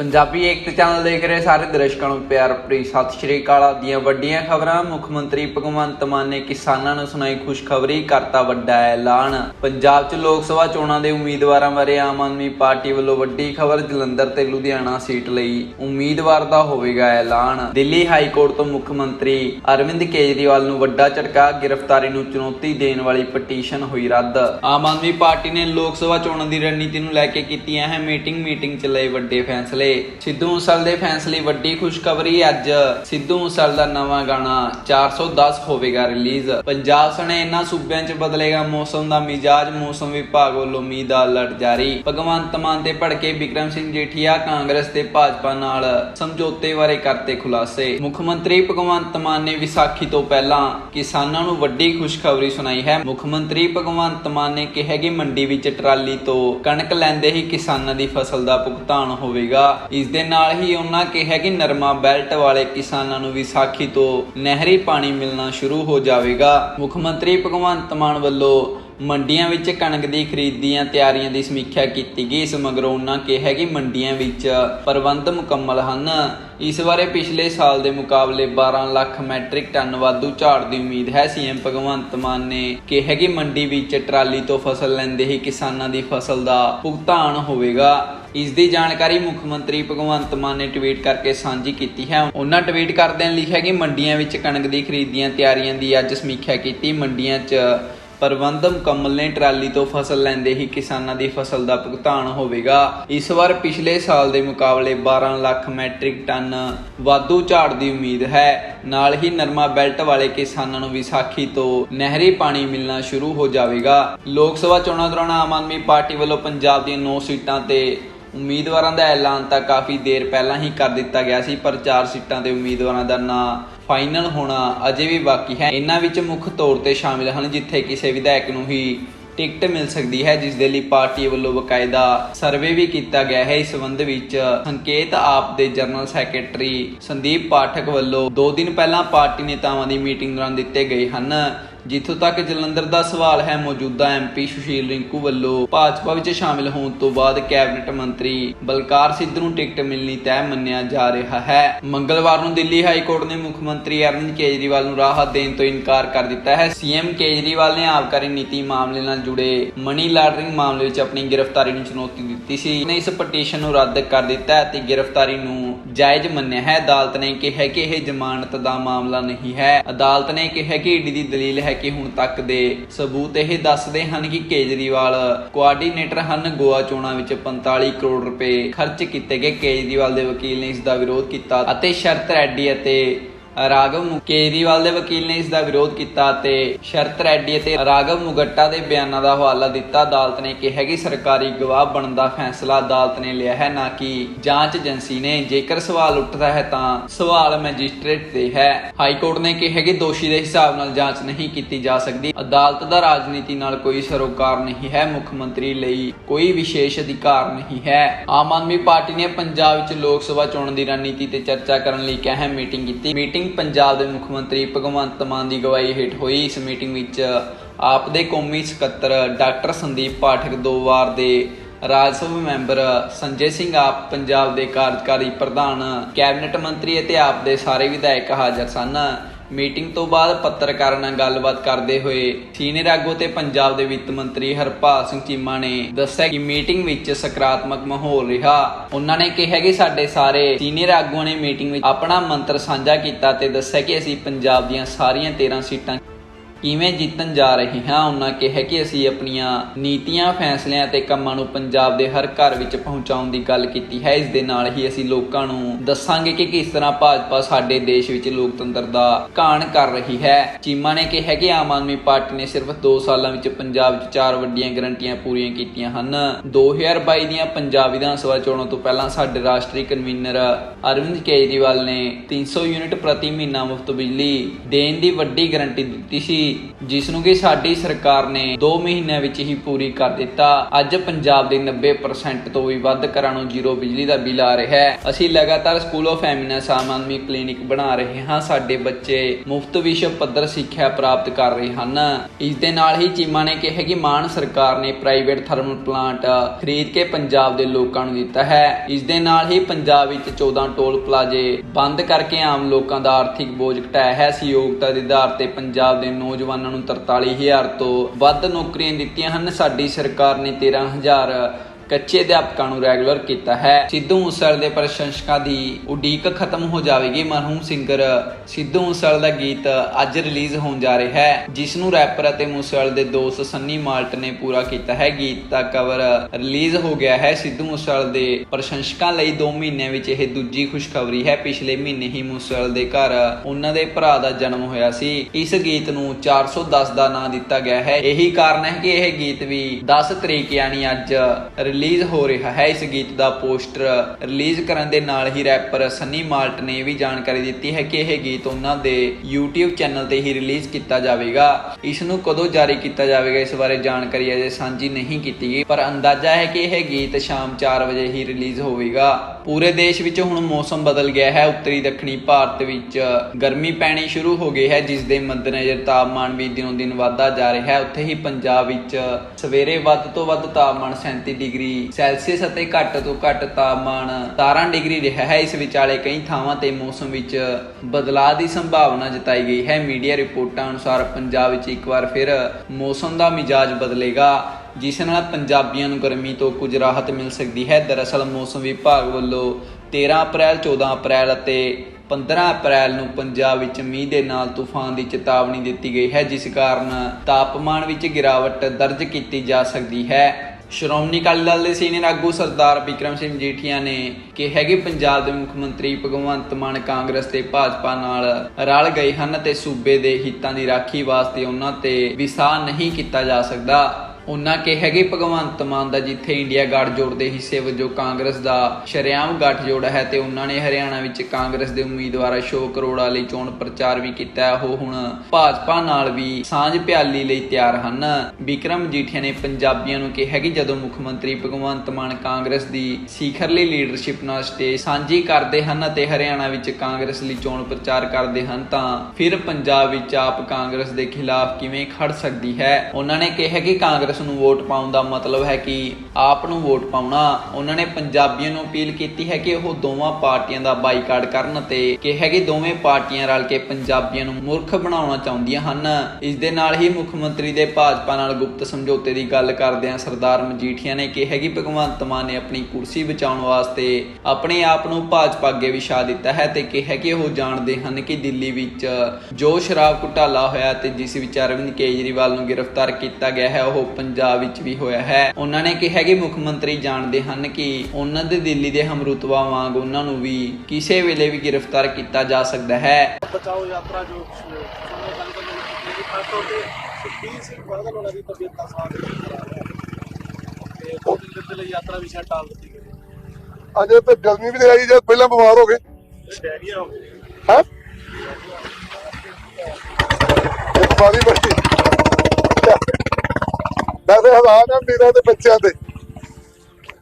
ਪੰਜਾਬੀ ਏਕਤਾ channel ਦੇਖ ਰਹੇ ਸਾਰੇ ਦਰਸ਼ਕਾਂ ਨੂੰ ਪਿਆਰ ਭਰੀ ਸਤਿ ਸ਼੍ਰੀ ਅਕਾਲ। ਦੀਆਂ ਵੱਡੀਆਂ ਖਬਰਾਂ, ਮੁੱਖ ਮੰਤਰੀ ਭਗਵੰਤ ਮਾਨ ਨੇ ਕਿਸਾਨਾਂ ਨੂੰ ਸੁਣਾਈ ਖੁਸ਼ਖਬਰੀ, ਕਰਤਾ ਵੱਡਾ ਐਲਾਨ। ਪੰਜਾਬ 'ਚ ਲੋਕ ਸਭਾ ਚੋਣਾਂ ਦੇ ਉਮੀਦਵਾਰਾਂ ਬਾਰੇ ਆਮ ਆਦਮੀ ਪਾਰਟੀ ਵੱਲੋਂ ਵੱਡੀ ਖਬਰ, ਜਲੰਧਰ ਤੇ ਲੁਧਿਆਣਾ ਸੀਟ ਲਈ ਉਮੀਦਵਾਰ ਦਾ ਹੋਵੇਗਾ ਐਲਾਨ। ਦਿੱਲੀ ਹਾਈ ਕੋਰਟ ਤੋਂ ਮੁੱਖ ਮੰਤਰੀ ਅਰਵਿੰਦ ਕੇਜਰੀਵਾਲ ਨੂੰ ਵੱਡਾ ਝਟਕਾ, ਗ੍ਰਿਫਤਾਰੀ ਨੂੰ ਚੁਣੌਤੀ ਦੇਣ ਵਾਲੀ ਪਟੀਸ਼ਨ ਹੋਈ ਰੱਦ। ਆਮ ਆਦਮੀ ਪਾਰਟੀ ਨੇ ਲੋਕ ਸਭਾ ਚੋਣਾਂ ਦੀ ਰਣਨੀਤੀ ਨੂੰ ਲੈ ਕੇ ਕੀਤੀ ਅਹਿਮ ਮੀਟਿੰਗ ਮੀਟਿੰਗ 'ਚ ਲਏ ਵੱਡੇ ਫੈਸਲੇ। ਸਿੱਧੂ ਮੂਸੇਵਾਲੇ ਦੇ ਫੈਸਲੇ ਵੱਡੀ ਖੁਸ਼ਖਬਰੀ ਅੱਜ ਸਿੱਧੂ ਮੂਸੇਵਾਲੇ ਦਾ ਨਵਾਂ ਗਾਣਾ 410 ਹੋਵੇਗਾ ਰਿਲੀਜ਼ ਪੰਜਾਬ ਸਣੇ ਇਹਨਾਂ ਸੂਬਿਆਂ 'ਚ ਬਦਲੇਗਾ ਮੌਸਮ ਦਾ ਮਿਜਾਜ, ਮੌਸਮ ਵਿਭਾਗ ਵੱਲੋਂ ਮੀਂਹ ਦਾ ਅਲਰਟ ਜਾਰੀ। ਭਗਵੰਤ ਮਾਨ ਤੇ ਭੜਕੇ ਵਿਕਰਮ ਸਿੰਘ ਜੇਠੀਆ ਕਾਂਗਰਸ ਤੇ ਭਾਜਪਾ ਨਾਲ ਸਮਝੌਤੇ ਬਾਰੇ ਕਰਤੇ ਖੁਲਾਸੇ। ਮੁੱਖ ਮੰਤਰੀ ਭਗਵੰਤ ਮਾਨ ਨੇ ਵਿਸਾਖੀ ਤੋਂ ਪਹਿਲਾਂ ਕਿਸਾਨਾਂ ਨੂੰ ਵੱਡੀ ਖੁਸ਼ਖਬਰੀ ਸੁਣਾਈ ਹੈ। ਮੁੱਖ ਮੰਤਰੀ ਭਗਵੰਤ ਮਾਨ ਨੇ ਕਿਹਾ ਕਿ ਮੰਡੀ ਵਿੱਚ ਟਰਾਲੀ ਤੋਂ ਕਣਕ ਲੈਂਦੇ ਹੀ ਕਿਸਾਨਾਂ ਦੀ ਫਸਲ ਦਾ ਭੁਗਤਾਨ ਹੋਵੇਗਾ। ਇਸ ਦੇ ਨਾਲ ਹੀ ਉਹਨਾਂ ਕਿਹਾ ਕਿ ਨਰਮਾ ਬੈਲਟ ਵਾਲੇ ਕਿਸਾਨਾਂ ਨੂੰ ਵਿਸਾਖੀ ਤੋਂ ਨਹਿਰੀ ਪਾਣੀ ਮਿਲਣਾ ਸ਼ੁਰੂ ਹੋ ਜਾਵੇਗਾ। ਮੁੱਖ ਮੰਤਰੀ ਭਗਵੰਤ ਮਾਨ ਵੱਲੋਂ ਮੰਡੀਆਂ ਵਿੱਚ ਕਣਕ ਦੀ ਖਰੀਦ ਦੀਆਂ ਤਿਆਰੀਆਂ ਦੀ ਸਮੀਖਿਆ ਕੀਤੀ ਗਈ। ਇਸ ਮਗਰੋਂ ਉਹਨਾਂ ਕਿਹਾ ਕਿ ਮੰਡੀਆਂ ਵਿੱਚ ਪ੍ਰਬੰਧ ਮੁਕੰਮਲ ਹਨ। ਇਸ ਬਾਰੇ ਪਿਛਲੇ ਸਾਲ ਦੇ ਮੁਕਾਬਲੇ 12 ਲੱਖ ਮੈਟ੍ਰਿਕ ਟਨ ਵਾਧੂ ਝਾੜ ਦੀ ਉਮੀਦ ਹੈ। ਸੀਐਮ ਭਗਵੰਤ ਮਾਨ ਨੇ ਕਿਹਾ ਕਿ ਮੰਡੀ ਵਿੱਚ ਟਰਾਲੀ ਤੋਂ ਫਸਲ ਲੈਂਦੇ ਹੀ ਕਿਸਾਨਾਂ ਦੀ ਫਸਲ ਦਾ ਭੁਗਤਾਨ ਹੋਵੇਗਾ। ਇਸ ਦੀ ਜਾਣਕਾਰੀ ਮੁੱਖ ਮੰਤਰੀ ਭਗਵੰਤ ਮਾਨ ਨੇ ਟਵੀਟ ਕਰਕੇ ਸਾਂਝੀ ਕੀਤੀ ਹੈ। ਉਹਨਾਂ ਟਵੀਟ ਕਰਦਿਆਂ ਲਿਖਿਆ ਕਿ ਮੰਡੀਆਂ ਵਿੱਚ ਕਣਕ ਦੀ ਖਰੀਦ ਦੀਆਂ ਤਿਆਰੀਆਂ ਦੀ ਅੱਜ ਸਮੀਖਿਆ ਕੀਤੀ। ਮੰਡੀਆਂ 'ਚ ਪ੍ਰਬੰਧ ਮੁਕੰਮਲ ਨੇ ਟਰਾਲੀ ਤੋਂ ਫਸਲ ਲੈਂਦੇ ਹੀ ਕਿਸਾਨਾਂ ਦੀ ਫਸਲ ਦਾ ਭੁਗਤਾਨ ਹੋਵੇਗਾ। ਇਸ ਵਾਰ ਪਿਛਲੇ ਸਾਲ ਦੇ ਮੁਕਾਬਲੇ 12 ਲੱਖ ਮੈਟ੍ਰਿਕ ਟਨ ਵਾਧੂ ਝਾੜ ਦੀ ਉਮੀਦ ਹੈ। ਨਾਲ ਹੀ ਨਰਮਾ ਬੈਲਟ ਵਾਲੇ ਕਿਸਾਨਾਂ ਨੂੰ ਵਿਸਾਖੀ ਤੋਂ ਨਹਿਰੀ ਪਾਣੀ ਮਿਲਣਾ ਸ਼ੁਰੂ ਹੋ ਜਾਵੇਗਾ। ਲੋਕ ਸਭਾ ਚੋਣਾਂ ਦੌਰਾਨ ਆਮ ਆਦਮੀ ਪਾਰਟੀ ਵੱਲੋਂ ਪੰਜਾਬ ਦੀਆਂ 9 ਸੀਟਾਂ ਤੇ ਉਮੀਦਵਾਰਾਂ ਦਾ ਐਲਾਨ ਤਾਂ ਕਾਫੀ ਦੇਰ ਪਹਿਲਾਂ ਹੀ ਕਰ ਦਿੱਤਾ ਗਿਆ ਸੀ, ਪਰ 4 ਸੀਟਾਂ 'ਤੇ ਉਮੀਦਵਾਰਾਂ ਦਾ ਨਾਂ ਫਾਈਨਲ ਹੋਣਾ ਅਜੇ ਵੀ ਬਾਕੀ ਹੈ। ਇਹਨਾਂ ਵਿੱਚ ਮੁੱਖ ਤੌਰ ਤੇ ਸ਼ਾਮਿਲ ਹਨ, ਜਿੱਥੇ ਕਿਸੇ ਵਿਧਾਇਕ ਨੂੰ ਹੀ ਟਿਕਟ ਮਿਲ ਸਕਦੀ ਹੈ, ਜਿਸ ਦੇ ਲਈ ਪਾਰਟੀ ਵੱਲੋਂ ਬਕਾਇਦਾ ਸਰਵੇ ਵੀ ਕੀਤਾ ਗਿਆ ਹੈ। ਇਸ ਸੰਬੰਧ ਵਿੱਚ ਸੰਕੇਤ ਆਪ ਦੇ ਜਨਰਲ ਸੈਕਟਰੀ ਸੰਦੀਪ ਪਾਠਕ ਵੱਲੋਂ 2 ਦਿਨ ਪਹਿਲਾਂ ਪਾਰਟੀ ਨੇਤਾਵਾਂ ਦੀ ਮੀਟਿੰਗ ਦੌਰਾਨ ਦਿੱਤੇ ਗਏ ਹਨ। ਜਿੱਥੋਂ ਤੱਕ ਜਲੰਧਰ ਦਾ ਸਵਾਲ ਹੈ, ਮੌਜੂਦਾ ਐਮਪੀ ਸੁਸ਼ੀਲ ਰਿੰਕੂ ਵੱਲੋਂ ਭਾਜਪਾ ਵਿੱਚ ਸ਼ਾਮਿਲ ਹੋਣ ਤੋਂ ਬਾਅਦ ਕੈਬਨਿਟ ਮੰਤਰੀ ਬਲਕਾਰ ਸਿੱਧੂ ਨੂੰ ਟਿਕਟ ਮਿਲਣੀ ਤੈਅ ਮੰਨਿਆ ਜਾ ਰਿਹਾ ਹੈ। ਮੰਗਲਵਾਰ ਨੂੰ ਦਿੱਲੀ ਹਾਈ ਕੋਰਟ ਨੇ ਮੁੱਖ ਮੰਤਰੀ ਅਰਵਿੰਦ ਕੇਜਰੀਵਾਲ ਨੂੰ ਰਾਹਤ ਦੇਣ ਤੋਂ ਇਨਕਾਰ ਕਰ ਦਿੱਤਾ ਹੈ। ਸੀਐਮ ਕੇਜਰੀਵਾਲ ਨੇ ਆਬਕਾਰੀ ਨੀਤੀ ਮਾਮਲੇ ਨਾਲ ਜੁੜੇ ਮਨੀ ਲਾਂਡਰਿੰਗ ਮਾਮਲੇ ਵਿੱਚ ਆਪਣੀ ਗ੍ਰਿਫਤਾਰੀ ਨੂੰ ਚੁਣੌਤੀ ਦਿੱਤੀ ਸੀ। ਨੇ ਇਸ ਪਟੀਸ਼ਨ ਨੂੰ ਰੱਦ ਕਰ ਦਿੱਤਾ ਹੈ ਤੇ ਗ੍ਰਿਫਤਾਰੀ ਨੂੰ ਜਾਇਜ਼ ਮੰਨਿਆ ਹੈ। ਅਦਾਲਤ ਨੇ ਕਿਹਾ ਕਿ ਇਹ ਜ਼ਮਾਨਤ ਦਾ ਮਾਮਲਾ ਨਹੀਂ ਹੈ। ਅਦਾਲਤ ਨੇ ਕਿਹਾ ਕਿ ਈਡੀ ਦੀ ਦਲੀਲ ਹੈ ਕਿ ਹੁਣ ਤੱਕ ਦੇ ਸਬੂਤ ਇਹ ਦੱਸਦੇ ਹਨ ਕਿ ਕੇਜਰੀਵਾਲ ਕੋਆਰਡੀਨੇਟਰ ਹਨ। ਗੋਆ ਚੋਣਾਂ ਵਿੱਚ 45 ਕਰੋੜ ਰੁਪਏ ਖਰਚ ਕੀਤੇ ਗਏ। ਕੇਜਰੀਵਾਲ ਦੇ ਵਕੀਲ ਨੇ ਇਸ ਦਾ ਵਿਰੋਧ ਕੀਤਾ ਅਤੇ ਸ਼ਰਤ ਰੈਡੀ ਅਤੇ ਰਾਘਵ ਮੁ- ਕੇਜਰੀਵਾਲ ਦੇ ਵਕੀਲ ਨੇ ਇਸ ਦਾ ਵਿਰੋਧ ਕੀਤਾ ਅਤੇ ਸ਼ਰਤ ਰੈਡੀ ਅਤੇ ਰਾਘਵ ਮੁਗੱਟਾ ਦੇ ਬਿਆਨਾਂ ਦਾ ਹਵਾਲਾ ਦਿੱਤਾ। ਅਦਾਲਤ ਨੇ ਕਿਹਾ ਕਿ ਸਰਕਾਰੀ ਗਵਾਹ ਬਣਨ ਦਾ ਫੈਸਲਾ ਅਦਾਲਤ ਨੇ ਲਿਆ ਹੈ, ਨਾ ਕਿ ਜਾਂਚ ਏਜੰਸੀ ਨੇ। ਜੇਕਰ ਸਵਾਲ ਉੱਠਦਾ ਹੈ ਤਾਂ ਸਵਾਲ ਮੈਜਿਸਟ੍ਰੇਟ ਤੇ ਹੈ। ਹਾਈ ਕੋਰਟ ਨੇ ਕਿਹਾ ਕਿ ਦੋਸ਼ੀ ਦੇ ਹਿਸਾਬ ਨਾਲ ਜਾਂਚ ਨਹੀਂ ਕੀਤੀ ਜਾ ਸਕਦੀ। ਅਦਾਲਤ ਦਾ ਰਾਜਨੀਤੀ ਨਾਲ ਕੋਈ ਸਰੋਕਾਰ ਨਹੀਂ ਹੈ। ਮੁੱਖ ਮੰਤਰੀ ਲਈ ਕੋਈ ਵਿਸ਼ੇਸ਼ ਅਧਿਕਾਰ ਨਹੀਂ ਹੈ। ਆਮ ਆਦਮੀ ਪਾਰਟੀ ਨੇ ਪੰਜਾਬ ਵਿੱਚ ਲੋਕ ਸਭਾ ਚੋਣ ਦੀ ਰਣਨੀਤੀ ਤੇ ਚਰਚਾ ਕਰਨ ਲਈ ਇੱਕ ਮੀਟਿੰਗ ਕੀਤੀ। ਮੀਟਿੰਗ ਪੰਜਾਬ ਦੇ ਮੁੱਖ ਮੰਤਰੀ ਭਗਵੰਤ ਮਾਨ ਦੀ ਅਗਵਾਈ ਹੇਠ ਹੋਈ। ਇਸ ਮੀਟਿੰਗ ਵਿੱਚ ਆਪ ਦੇ ਕੌਮੀ ਸਕੱਤਰ ਡਾਕਟਰ ਸੰਦੀਪ ਪਾਠਕ ਦੋ ਵਾਰ ਦੇ ਰਾਜ ਸਭਾ ਮੈਂਬਰ ਸੰਜੇ ਸਿੰਘ, ਆਪ ਪੰਜਾਬ ਦੇ ਕਾਰਜਕਾਰੀ ਪ੍ਰਧਾਨ, ਕੈਬਨਿਟ ਮੰਤਰੀ ਅਤੇ ਆਪ ਦੇ ਸਾਰੇ ਵਿਧਾਇਕ ਹਾਜ਼ਰ ਸਨ। ਮੀਟਿੰਗ ਤੋਂ ਬਾਅਦ ਪੱਤਰਕਾਰਾਂ ਨਾਲ ਗੱਲਬਾਤ ਕਰਦੇ ਹੋਏ ਸੀਨੀਅਰ ਆਗੂ ਤੇ ਪੰਜਾਬ ਦੇ ਵਿੱਤ ਮੰਤਰੀ ਹਰਪਾਲ ਸਿੰਘ ਚੀਮਾ ਨੇ ਦੱਸਿਆ ਕਿ ਮੀਟਿੰਗ ਵਿੱਚ ਸਕਾਰਾਤਮਕ ਮਾਹੌਲ ਰਿਹਾ। ਉਹਨਾਂ ਨੇ ਕਿਹਾ ਕਿ ਸਾਡੇ ਸਾਰੇ ਸੀਨੀਅਰ ਆਗੂਆਂ ਨੇ ਮੀਟਿੰਗ ਵਿੱਚ ਆਪਣਾ ਮੰਤਰ ਸਾਂਝਾ ਕੀਤਾ ਤੇ ਦੱਸਿਆ ਕਿ ਅਸੀਂ ਪੰਜਾਬ ਦੀਆਂ ਸਾਰੀਆਂ 13 ਸੀਟਾਂ ਕਿਵੇਂ ਜਿੱਤਣ ਜਾ ਰਹੇ ਹਾਂ, ਉਹਨਾਂ ਕਿਹਾ ਕਿ ਅਸੀਂ ਆਪਣੀਆਂ ਨੀਤੀਆਂ, ਫੈਸਲਿਆਂ ਅਤੇ ਕੰਮਾਂ ਨੂੰ ਪੰਜਾਬ ਦੇ ਹਰ ਘਰ ਵਿੱਚ ਪਹੁੰਚਾਉਣ ਦੀ ਗੱਲ ਕੀਤੀ ਹੈ। ਇਸ ਦੇ ਨਾਲ ਹੀ ਅਸੀਂ ਲੋਕਾਂ ਨੂੰ ਦੱਸਾਂਗੇ ਕਿ ਕਿਸ ਤਰ੍ਹਾਂ ਭਾਜਪਾ ਸਾਡੇ ਦੇਸ਼ ਵਿੱਚ ਲੋਕਤੰਤਰ ਦਾ ਘਾਣ ਕਰ ਰਹੀ ਹੈ। ਚੀਮਾ ਨੇ ਕਿਹਾ ਕਿ ਆਮ ਆਦਮੀ ਪਾਰਟੀ ਨੇ ਸਿਰਫ 2 ਸਾਲਾਂ ਵਿੱਚ ਪੰਜਾਬ ਵਿੱਚ ਚਾਰ ਵੱਡੀਆਂ ਗਰੰਟੀਆਂ ਪੂਰੀਆਂ ਕੀਤੀਆਂ ਹਨ। 2022 ਦੀਆਂ ਪੰਜਾਬ ਵਿਧਾਨ ਸਭਾ ਚੋਣਾਂ ਤੋਂ ਪਹਿਲਾਂ ਸਾਡੇ ਰਾਸ਼ਟਰੀ ਕਨਵੀਨਰ ਅਰਵਿੰਦ ਕੇਜਰੀਵਾਲ ਨੇ 300 ਯੂਨਿਟ ਪ੍ਰਤੀ ਮਹੀਨਾ ਮੁਫਤ ਬਿਜਲੀ ਦੇਣ ਦੀ ਵੱਡੀ ਗਰੰਟੀ ਦਿੱਤੀ ਸੀ। ਜਿਸ ਨੂੰ ਕਿ ਸਾਡੀ ਸਰਕਾਰ ਨੇ 2 ਮਹੀਨਿਆਂ ਵਿੱਚ ਹੀ ਪੂਰੀ ਕਰ ਦਿੱਤਾ। ਅੱਜ ਪੰਜਾਬ ਦੇ 90% ਤੋਂ ਵੀ ਵੱਧ ਘਰਾਂ ਨੂੰ ਜ਼ੀਰੋ ਬਿਜਲੀ ਦਾ ਬਿੱਲ ਆ ਰਿਹਾ ਹੈ। ਅਸੀਂ ਲਗਾਤਾਰ school of eminence Aam Aadmi clinic ਬਣਾ ਰਹੇ ਹਾਂ। ਸਾਡੇ ਬੱਚੇ ਮੁਫਤ ਵਿਸ਼ਵ ਪੱਧਰ ਸਿੱਖਿਆ ਪ੍ਰਾਪਤ ਕਰ ਰਹੇ ਹਨ। ਇਸ ਦੇ ਨਾਲ ਹੀ ਚੀਮਾ ਨੇ ਕਿਹਾ ਕਿ ਮਾਨ ਸਰਕਾਰ ਨੇ ਪ੍ਰਾਈਵੇਟ ਥਰਮਲ ਪਲਾਂਟ ਖਰੀਦ ਕੇ ਪੰਜਾਬ ਦੇ ਲੋਕਾਂ ਨੂੰ ਦਿੱਤਾ ਹੈ। ਇਸ ਦੇ ਨਾਲ ਹੀ ਪੰਜਾਬ ਵਿੱਚ 14 ਟੋਲ ਪਲਾਜ਼ੇ ਬੰਦ ਕਰਕੇ ਆਮ ਲੋਕਾਂ ਦਾ ਆਰਥਿਕ ਬੋਝ ਘਟਾਇਆ ਹੈ। ਸਹਿਯੋਗਤਾ ਦੇ ਆਧਾਰ ਤੇ ਪੰਜਾਬ ਦੇ ਨੌਜਵਾਨਾਂ ਨੂੰ 43000 ਤੋਂ ਵੱਧ ਨੌਕਰੀਆਂ ਦਿੱਤੀਆਂ ਹਨ। ਸਾਡੀ ਸਰਕਾਰ ਨੇ 13000 ਕੱਚੇ ਅਧਿਆਪਕਾਂ ਨੂੰ ਰੈਗੂਲਰ ਕੀਤਾ ਹੈ। ਸਿੱਧੂ ਮੂਸੇਵਾਲੇ ਦੇ ਪ੍ਰਸ਼ੰਸਕਾਂ ਦੀ ਉਡੀਕ ਖਤਮ ਹੋ ਜਾਵੇਗੀ। ਮਰਹੂਮ ਸਿੰਗਰ ਸਿੱਧੂ ਮੂਸੇਵਾਲੇ ਦਾ ਗੀਤ ਅੱਜ ਰਿਲੀਜ਼ ਹੋਣ ਜਾ ਰਿਹਾ ਹੈ, ਜਿਸ ਨੂੰ ਰੈਪਰ ਅਤੇ ਮੂਸੇਵਾਲੇ ਦੇ ਦੋਸਤ ਸੰਨੀ ਮਾਲਟ ਨੇ ਪੂਰਾ ਕੀਤਾ ਹੈ। ਗੀਤ ਦਾ ਕਵਰ ਰਿਲੀਜ਼ ਹੋ ਗਿਆ ਹੈ। ਸਿੱਧੂ ਮੂਸੇਵਾਲੇ ਦੇ ਪ੍ਰਸ਼ੰਸਕਾਂ ਲਈ 2 ਮਹੀਨਿਆਂ ਵਿੱਚ ਇਹ ਦੂਜੀ ਖੁਸ਼ਖਬਰੀ ਹੈ। ਪਿਛਲੇ ਮਹੀਨੇ ਹੀ ਮੂਸੇਵਾਲੇ ਦੇ ਘਰ ਉਹਨਾਂ ਦੇ ਭਰਾ ਦਾ ਜਨਮ ਹੋਇਆ ਸੀ। ਇਸ ਗੀਤ ਨੂੰ 410 ਦਾ ਨਾਂ ਦਿੱਤਾ ਗਿਆ ਹੈ। ਇਹੀ ਕਾਰਨ ਹੈ ਕਿ ਇਹ ਗੀਤ ਵੀ 10 ਤਰੀਕ, ਯਾਨੀ ਅੱਜ ਰਿਲੀਜ਼ ਰਿਲੀਜ਼ ਹੋ ਰਿਹਾ ਹੈ ਇਸ ਗੀਤ ਦਾ ਪੋਸਟਰ। ਰਿਲੀਜ਼ ਕਰਨ ਦੇ ਨਾਲ ਹੀ ਰੈਪਰ ਸੰਨੀ ਮਾਲਟ ਨੇ ਵੀ ਜਾਣਕਾਰੀ ਦਿੱਤੀ ਹੈ ਕਿ ਇਹ ਗੀਤ ਉਹਨਾਂ ਦੇ YouTube ਚੈਨਲ ਤੇ ਹੀ ਰਿਲੀਜ਼ ਕੀਤਾ ਜਾਵੇਗਾ। ਇਸ ਨੂੰ ਕਦੋਂ ਜਾਰੀ ਕੀਤਾ ਜਾਵੇਗਾ ਇਸ ਬਾਰੇ ਜਾਣਕਾਰੀ ਅਜੇ ਸਾਂਝੀ ਨਹੀਂ ਕੀਤੀ ਗਈ, ਪਰ ਅੰਦਾਜ਼ਾ ਹੈ ਕਿ ਇਹ ਗੀਤ ਸ਼ਾਮ 4 ਵਜੇ ਹੀ ਰਿਲੀਜ਼ ਹੋਵੇਗਾ। ਪੂਰੇ ਦੇਸ਼ ਵਿੱਚ ਹੁਣ ਮੌਸਮ ਬਦਲ ਗਿਆ ਹੈ। ਉੱਤਰੀ ਦੱਖਣੀ ਭਾਰਤ ਵਿੱਚ ਗਰਮੀ ਪੈਣੀ ਸ਼ੁਰੂ ਹੋ ਗਈ ਹੈ, ਜਿਸ ਦੇ ਮੱਦੇਨਜ਼ਰ ਤਾਪਮਾਨ ਵੀ ਦਿਨੋਂ ਦਿਨ ਵਧਦਾ ਜਾ ਰਿਹਾ ਹੈ। ਉੱਥੇ ਹੀ ਪੰਜਾਬ ਵਿੱਚ ਸਵੇਰੇ ਵੱਧ ਤੋਂ ਵੱਧ ਤਾਪਮਾਨ 37 ਡਿਗਰੀ ਸੈਲਸੀਅਸ ਅਤੇ ਘੱਟ ਤੋਂ ਘੱਟ ਤਾਪਮਾਨ 17 ਡਿਗਰੀ ਰਿਹਾ ਹੈ, ਇਸ ਵਿਚਾਲੇ ਕਈ ਥਾਵਾਂ ਤੇ ਮੌਸਮ ਵਿੱਚ ਬਦਲਾਅ ਦੀ ਸੰਭਾਵਨਾ ਜਤਾਈ ਗਈ ਹੈ। ਮੀਡੀਆ ਰਿਪੋਰਟਾਂ ਅਨੁਸਾਰ ਪੰਜਾਬ ਵਿੱਚ ਇੱਕ ਵਾਰ ਫਿਰ ਮੌਸਮ ਦਾ ਮਿਜਾਜ ਬਦਲੇਗਾ, ਜਿਸ ਨਾਲ ਪੰਜਾਬੀਆਂ ਨੂੰ ਗਰਮੀ ਤੋਂ ਕੁਝ ਰਾਹਤ ਮਿਲ ਸਕਦੀ ਹੈ। ਦਰਅਸਲ ਮੌਸਮ ਵਿਭਾਗ ਵੱਲੋਂ 13 ਅਪ੍ਰੈਲ 14 ਅਪ੍ਰੈਲ ਅਤੇ 15 ਅਪ੍ਰੈਲ ਨੂੰ ਪੰਜਾਬ ਵਿੱਚ ਮੀਂਹ ਦੇ ਨਾਲ ਤੂਫਾਨ ਦੀ ਚੇਤਾਵਨੀ ਦਿੱਤੀ ਗਈ ਹੈ, ਜਿਸ ਕਾਰਨ ਤਾਪਮਾਨ ਵਿੱਚ ਗਿਰਾਵਟ ਦਰਜ ਕੀਤੀ ਜਾ ਸਕਦੀ ਹੈ। ਸ਼੍ਰੋਮਣੀ ਅਕਾਲੀ ਦਲ ਦੇ ਸੀਨੀਅਰ ਆਗੂ ਸਰਦਾਰ ਵਿਕਰਮ ਸਿੰਘ ਜੀਠੀਆ ਨੇ ਕਿਹਾ ਕਿ ਪੰਜਾਬ ਦੇ ਮੁੱਖ ਮੰਤਰੀ ਭਗਵੰਤ ਮਾਨ ਕਾਂਗਰਸ ਤੇ ਭਾਜਪਾ ਨਾਲ ਰਲ ਗਏ ਹਨ ਤੇ ਸੂਬੇ ਦੇ ਹਿੱਤਾਂ ਦੀ ਰਾਖੀ ਵਾਸਤੇ ਉਹਨਾਂ ਤੇ ਵਿਸਾਹ ਨਹੀਂ ਕੀਤਾ ਜਾ ਸਕਦਾ। ਉਹਨਾਂ ਕਿਹਾ ਕਿ ਭਗਵੰਤ ਮਾਨ ਦਾ ਜਿੱਥੇ ਇੰਡੀਆ ਗੱਠਜੋੜ ਦੇ ਹਿੱਸੇ ਵਜੋਂ ਕਾਂਗਰਸ ਦਾ ਸ਼ਰੇਆਮ ਗੱਠਜੋੜ ਹੈ ਤੇ ਉਹਨਾਂ ਨੇ ਹਰਿਆਣਾ ਵਿੱਚ ਕਾਂਗਰਸ ਦੇ ਉਮੀਦਵਾਰ ਅਸ਼ੋਕ ਅਰੋੜਾ ਲਈ ਚੋਣ ਪ੍ਰਚਾਰ ਵੀ ਕੀਤਾ ਉਹ ਹੁਣ ਭਾਜਪਾ ਨਾਲ ਵੀ ਸਾਂਝ ਪਿਆਲੀ ਲਈ ਤਿਆਰ ਹਨ। ਵਿਕਰਮ ਜੀਠੀਆ ਨੇ ਪੰਜਾਬੀਆਂ ਨੂੰ ਕਿਹਾ ਕਿ ਜਦੋਂ ਮੁੱਖ ਮੰਤਰੀ ਭਗਵੰਤ ਮਾਨ ਕਾਂਗਰਸ ਦੀ ਸਿਖਰਲੀ ਲੀਡਰਸ਼ਿਪ ਨਾਲ ਸਟੇਜ ਸਾਂਝੀ ਕਰਦੇ ਹਨ ਅਤੇ ਹਰਿਆਣਾ ਵਿੱਚ ਕਾਂਗਰਸ ਲਈ ਚੋਣ ਪ੍ਰਚਾਰ ਕਰਦੇ ਹਨ ਤਾਂ ਫਿਰ ਪੰਜਾਬ ਵਿੱਚ ਆਪ ਕਾਂਗਰਸ ਦੇ ਖਿਲਾਫ ਕਿਵੇਂ ਖੜ ਸਕਦੀ ਹੈ? ਉਹਨਾਂ ਨੇ ਕਿਹਾ ਕਿ ਕਾਂਗਰਸ ਕਾਂਗਰਸ ਨੂੰ ਵੋਟ ਪਾਉਣ ਦਾ ਮਤਲਬ ਹੈ ਕਿ ਆਪ ਨੂੰ ਵੋਟ ਪਾਉਣਾ। ਉਹਨਾਂ ਨੇ ਪੰਜਾਬੀਆਂ ਨੂੰ ਅਪੀਲ ਕੀਤੀ ਹੈ ਕਿ ਉਹ ਦੋਵਾਂ ਪਾਰਟੀਆਂ ਦਾ ਬਾਈਕਾਟ ਕਰਨ ਤੇ ਕਿਹਾ ਕਿ ਦੋਵੇਂ ਪਾਰਟੀਆਂ ਰਲ ਕੇ ਪੰਜਾਬੀਆਂ ਨੂੰ ਮੂਰਖ ਬਣਾਉਣਾ ਚਾਹੁੰਦੀਆਂ ਹਨ। ਇਸ ਦੇ ਨਾਲ ਹੀ ਮੁੱਖ ਮੰਤਰੀ ਦੇ ਭਾਜਪਾ ਨਾਲ ਗੁਪਤ ਸਮਝੌਤੇ ਦੀ ਗੱਲ ਕਰਦਿਆਂ ਸਰਦਾਰ ਮਜੀਠੀਆ ਨੇ ਕਿਹਾ ਕਿ ਭਗਵੰਤ ਮਾਨ ਨੇ ਆਪਣੀ ਕੁਰਸੀ ਬਚਾਉਣ ਵਾਸਤੇ ਆਪਣੇ ਆਪ ਨੂੰ ਭਾਜਪਾ ਅੱਗੇ ਵਿਛਾ ਦਿੱਤਾ ਹੈ ਤੇ ਕਿਹਾ ਕਿ ਉਹ ਜਾਣਦੇ ਹਨ ਕਿ ਦਿੱਲੀ ਵਿੱਚ ਜੋ ਸ਼ਰਾਬ ਘੁਟਾਲਾ ਹੋਇਆ ਤੇ ਜਿਸ ਵਿੱਚ ਅਰਵਿੰਦ ਕੇਜਰੀਵਾਲ ਨੂੰ ਗ੍ਰਿਫਤਾਰ ਕੀਤਾ ਗਿਆ ਹੈ, ਉਹ ਪੰਜਾਬ ਵਿੱਚ ਵੀ ਹੋਇਆ ਹੈ। ਉਹਨਾਂ ਨੇ ਕਿਹਾ ਕਿ ਮੁੱਖ ਮੰਤਰੀ ਜਾਣਦੇ ਹਨ ਕਿ ਉਹਨਾਂ ਦੇ ਦਿੱਲੀ ਦੇ ਹਮਰੁਤਬਾ ਵਾਂਗ ਉਹਨਾਂ ਨੂੰ ਵੀ ਕਿਸੇ ਵੇਲੇ ਵੀ ਗ੍ਰਿਫਤਾਰ ਕੀਤਾ ਜਾ ਸਕਦਾ ਹੈ। ਬਚਾਓ ਯਾਤਰਾ ਜੋ ਤਾਂ ਮੇਰੀ ਖਾਸ ਤੌਰ ਤੇ ਸੁਖਬੀਰ ਸਿੰਘ ਬਾਦਲ ਉਹਨਾਂ ਦੀ ਤਬੀਅਤ ਦਾ ਸਾਥ ਨਹੀਂ ਕਰਾ ਰਿਹਾ। ਤੇ ਦੋ ਤਿੰਨ ਦਿਨ ਦੇ ਲਈ ਯਾਤਰਾ ਵੀ ਸ਼ਾਇਦ ਟਾਲ ਦਿੱਤੀ ਗਈ। ਅਜੇ ਤੇ ਗਰਮੀ ਵੀ ਆਈ ਜਦ ਪਹਿਲਾਂ ਬਿਮਾਰ ਹੋ ਗਏ। ਡੈਰੀਆ ਹੋ ਗਈ ਹੈ? ਬਿਮਾਰੀ ਬੜੀ ਮੈਂ ਤੇ ਹਜ਼ਾਰ ਆ ਮੇਰਾ ਤੇ ਬੱਚਿਆਂ ਤੇ।